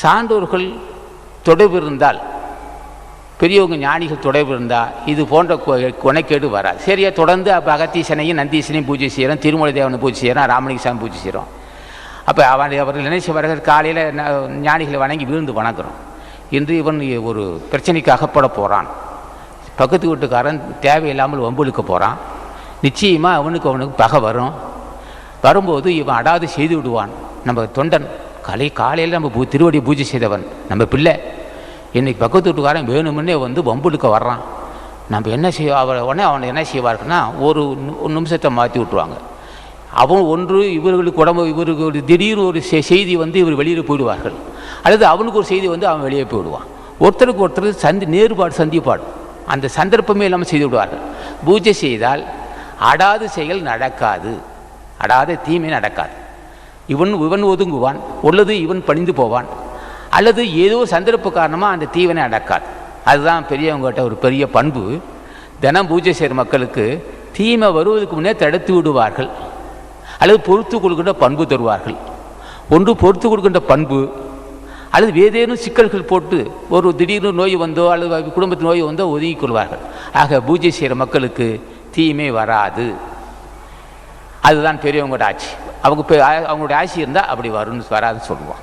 சான்றோர்கள் தொடர்பு இருந்தால் பெரியவங்க ஞானிகள் தொடர்பு இருந்தால் இது போன்ற கொனைக்கேடு வராது. சரியா தொடர்ந்து அப்போ அகத்தீசனையும் நந்தீசனையும் பூஜை செய்கிறோம் திருமலை தேவனை பூஜை செய்கிறோம் ராமலிங்க பூஜை செய்கிறோம் அப்போ அவன் அவர்கள் நினைச்சவர்கள் காலையில் ஞானிகளை வணங்கி விழுந்து வணங்குறோம். இன்று இவன் ஒரு பிரச்சனைக்கு அகப்பட போகிறான் பக்கத்து வீட்டுக்காரன் தேவையில்லாமல் வம்புழுக்க போகிறான் நிச்சயமாக அவனுக்கு அவனுக்கு பகை வரும். வரும்போது இவன் அடாது செய்து விடுவான். நம்ம தொண்டன் கலை காலையில் நம்ம பூ- திருவடி பூஜை செய்தவன். நம்ம பிள்ளை. இன்னைக்கு பக்கத்து வீட்டுக்காரன் வேணுமுன்னே வந்து வம்புழுக்க வர்றான். நம்ம என்ன செய்ய அவ உடனே அவனை என்ன செய்வார்கள்னா ஒரு ஒரு நிமிஷத்தை மாற்றி விட்ருவாங்க அவன் ஒன்று இவர்களுக்கு உடம்பு இவருக்கு ஒரு திடீர்னு ஒரு செ- செய்தி வந்து இவர் வெளியில் போயிடுவார்கள். அல்லது அவனுக்கு ஒரு செய்தி வந்து அவன் வெளியே போயிடுவான். ஒருத்தருக்கு ஒருத்தர் சந்தி நேர்பாடு சந்திப்பாடு. அந்த சந்தர்ப்பமே இல்லாமல் செய்து விடுவார்கள். பூஜை செய்தால் அடாது செயல் நடக்காது. அடாத தீமை நடக்காது. இவன் இவன் ஒதுங்குவான் உள்ளது இவன் பணிந்து போவான். அல்லது ஏதோ சந்தர்ப்ப காரணமாக அந்த தீவனை அடக்காது. அதுதான் பெரியவங்ககிட்ட ஒரு பெரிய பண்பு. தினம் பூஜை செய்கிற மக்களுக்கு தீமை வருவதற்கு முன்னே தடுத்து விடுவார்கள். அல்லது பொறுத்து கொடுக்கின்ற பண்பு தருவார்கள். ஒன்று பொறுத்து கொடுக்கின்ற பண்பு அல்லது வேதேனும் சிக்கல்கள் போட்டு ஒரு திடீர்னு நோய் வந்தோ அல்லது குடும்பத்து நோய் வந்தோ ஒதுங்கி கொள்வார்கள். ஆக பூஜை செய்கிற மக்களுக்கு தீமை வராது. அதுதான் பெரியவங்களோட ஆட்சி. அவங்க அவங்களுடைய ஆசி இருந்தால் அப்படி வரும்னு வராதுன்னு சொல்லுவான்.